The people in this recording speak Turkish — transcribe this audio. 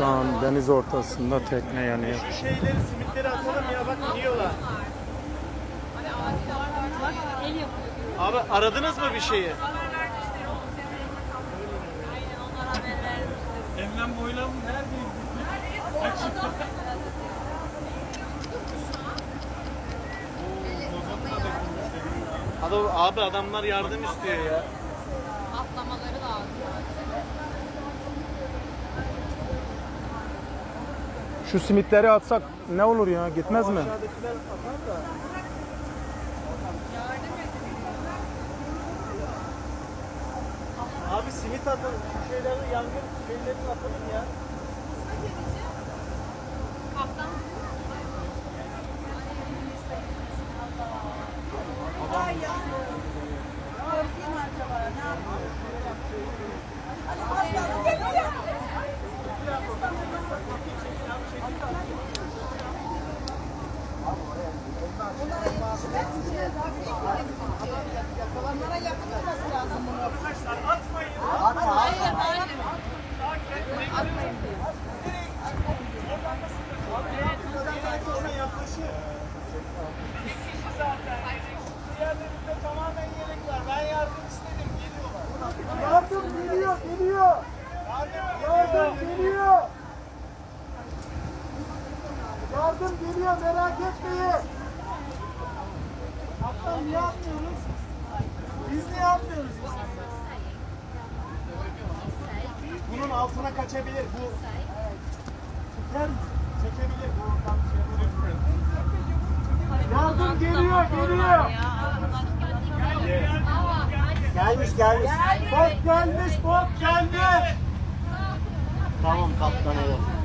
Şu an deniz ortasında tekne yanıyor. Şu şeyleri simitleri atalım ya bak yiyorlar. Abi aradınız mı bir şeyi? Emlem boylam neredeyiz? Adam, abi adamlar yardım istiyor ya. Atlamaları lazım. Şu simitleri atsak ne olur ya gitmez mi? Abi simit atalım. Şu şeyleri yangın şeylerini atalım ya. Kaptan. Hayır, hayır. Ona yaklaşıyor. Diğerlerinde yardım geliyor, merak etmeyin. Niye atmıyoruz? Biz niye insanları? Bunun altına kaçabilir. Bu Çeker, çekebilir. Bu oradan şey Yardım geliyor, geliyor. Gelmiş, gelmiş. Bot gelmiş, bot geldi. Tamam kaptan evet.